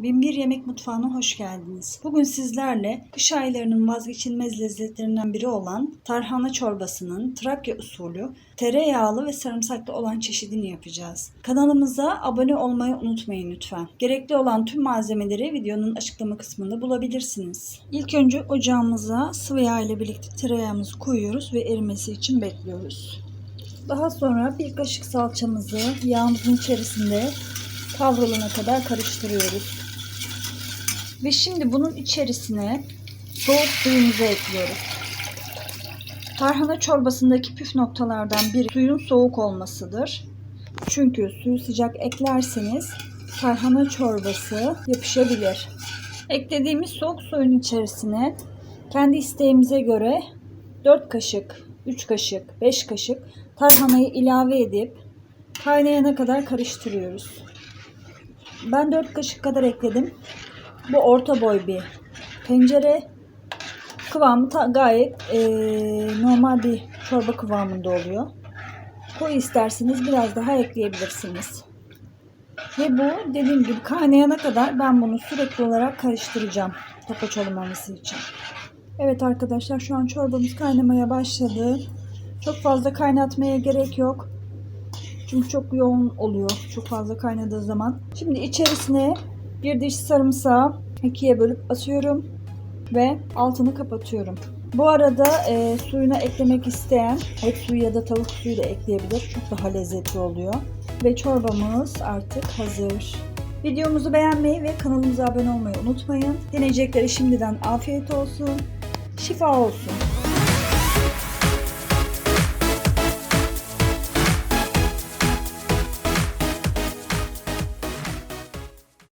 Binbir Yemek Mutfağı'na hoş geldiniz. Bugün sizlerle kış aylarının vazgeçilmez lezzetlerinden biri olan tarhana çorbasının Trakya usulü tereyağlı ve sarımsaklı olan çeşidini yapacağız. Kanalımıza abone olmayı unutmayın lütfen. Gerekli olan tüm malzemeleri videonun açıklama kısmında bulabilirsiniz. İlk önce ocağımıza sıvı yağ ile birlikte tereyağımızı koyuyoruz ve erimesi için bekliyoruz. Daha sonra bir kaşık salçamızı yağımızın içerisinde kavrulana kadar karıştırıyoruz. Ve şimdi bunun içerisine soğuk suyumuzu ekliyoruz. Tarhana çorbasındaki püf noktalardan biri suyun soğuk olmasıdır. Çünkü suyu sıcak eklerseniz tarhana çorbası yapışabilir. Eklediğimiz soğuk suyun içerisine kendi isteğimize göre 4 kaşık, 3 kaşık, 5 kaşık tarhanayı ilave edip kaynayana kadar karıştırıyoruz. Ben 4 kaşık kadar ekledim. Bu orta boy bir tencere. Kıvamı gayet eee, normal bir çorba kıvamında oluyor. Koyu isterseniz biraz daha ekleyebilirsiniz. Ve bu dediğim gibi kaynayana kadar ben bunu sürekli olarak karıştıracağım. Topaç olmaması için. Evet arkadaşlar şu an çorbamız kaynamaya başladı. Çok fazla kaynatmaya gerek yok. Çünkü çok yoğun oluyor. Çok fazla kaynadığı zaman. Şimdi içerisine bir diş sarımsağı ikiye bölüp atıyorum. Ve altını kapatıyorum. Bu arada e, suyuna eklemek isteyen et suyu ya da tavuk suyu da ekleyebilir. Çok daha lezzetli oluyor. Ve çorbamız artık hazır. Videomuzu beğenmeyi ve kanalımıza abone olmayı unutmayın. Deneyecekleri şimdiden afiyet olsun. Şifa olsun.